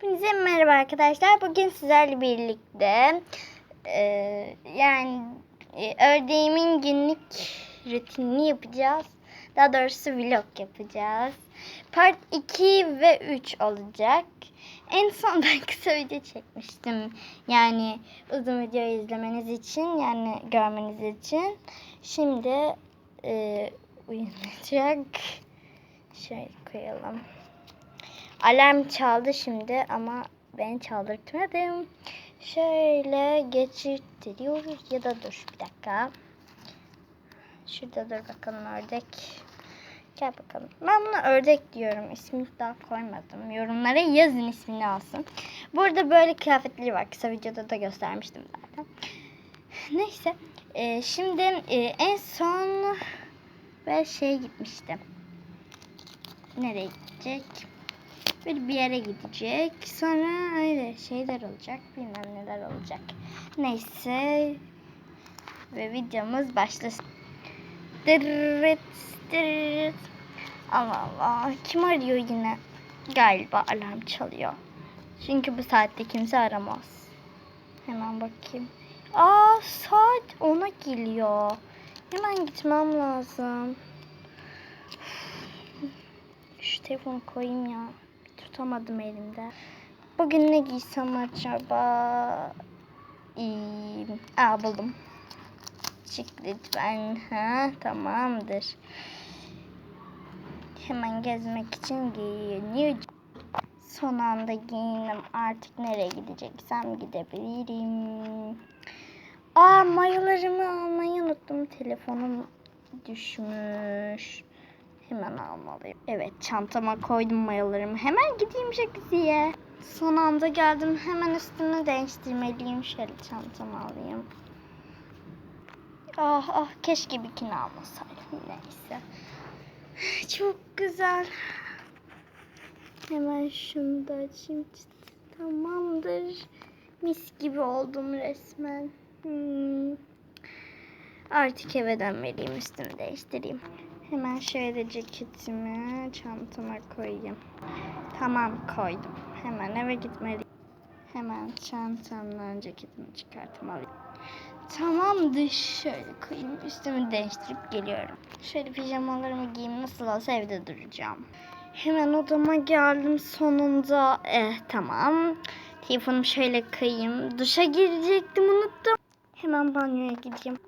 Hepinize merhaba arkadaşlar. Bugün sizlerle birlikte e, yani e, ördeğimin günlük rutinini yapacağız. Daha doğrusu vlog yapacağız. Part 2 ve 3 olacak. En son ben kısa video çekmiştim. Yani uzun video izlemeniz için yani görmeniz için. Şimdi e, uyanacak. Şöyle koyalım. Alarm çaldı şimdi ama ben çaldırtmadım. Şöyle geçirtiyoruz ya da dur bir dakika. Şurada dur bakalım ördek. Gel bakalım. Ben buna ördek diyorum. İsmini daha koymadım. Yorumlara yazın ismini alsın. Burada böyle kıyafetleri var. Kısa videoda da göstermiştim zaten. Neyse. e, şimdi e, en son ben şeye gitmiştim. Nereye gidecek? Böyle bir yere gidecek. Sonra öyle şeyler olacak. Bilmem neler olacak. Neyse. Ve videomuz başlasın. Dırırıt, dırırıt. Allah Allah. Kim arıyor yine? Galiba alarm çalıyor. Çünkü bu saatte kimse aramaz. Hemen bakayım. Aa saat 10'a geliyor. Hemen gitmem lazım. Şu telefonu koyayım ya. Tutamadım elimde. Bugün ne giysem acaba? İyi. Aa buldum. Çık lütfen. Ha tamamdır. Hemen gezmek için giyiniyorum. Son anda giyindim. Artık nereye gideceksem gidebilirim. Aa mayolarımı almayı unuttum. Telefonum düşmüş. Hemen almalıyım. Evet çantama koydum mayolarımı. Hemen gideyim jacuzziye. Son anda geldim. Hemen üstünü değiştirmeliyim. Şöyle çantamı alayım. Ah ah keşke bikini almasaydım. Neyse. Çok güzel. Hemen şunu da açayım. Tamamdır. Mis gibi oldum resmen. Hmm. Artık eve dönmeliyim. Üstümü değiştireyim. Hemen şöyle ceketimi çantama koyayım. Tamam koydum. Hemen eve gitmeliyim. Hemen çantamdan ceketimi çıkartmalıyım. Tamamdır. Şöyle koyayım. Üstümü değiştirip geliyorum. Şöyle pijamalarımı giyeyim. Nasıl olsa evde duracağım. Hemen odama geldim sonunda. Eh tamam. Telefonumu şöyle koyayım. Duşa girecektim unuttum. Hemen banyoya gideyim.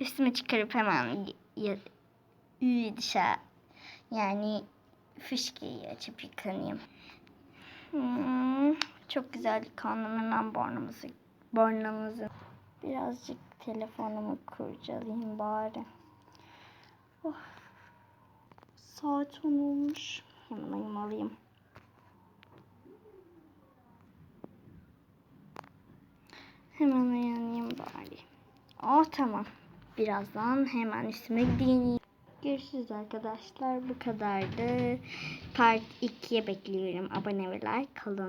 Üstümü çıkarıp hemen dışa yani fışkıyı açıp yıkanayım. Hmm, çok güzel yıkandım hemen burnumuzu burnumuzu birazcık telefonumu kurcalayayım bari. Oh. Saat 10 olmuş. Hemen uyumalıyım. Hemen uyanayım bari. Oh tamam. Birazdan hemen üstüme giyineyim. Görüşürüz arkadaşlar. Bu kadardı. Part 2'ye bekliyorum. Abone ve like kalın.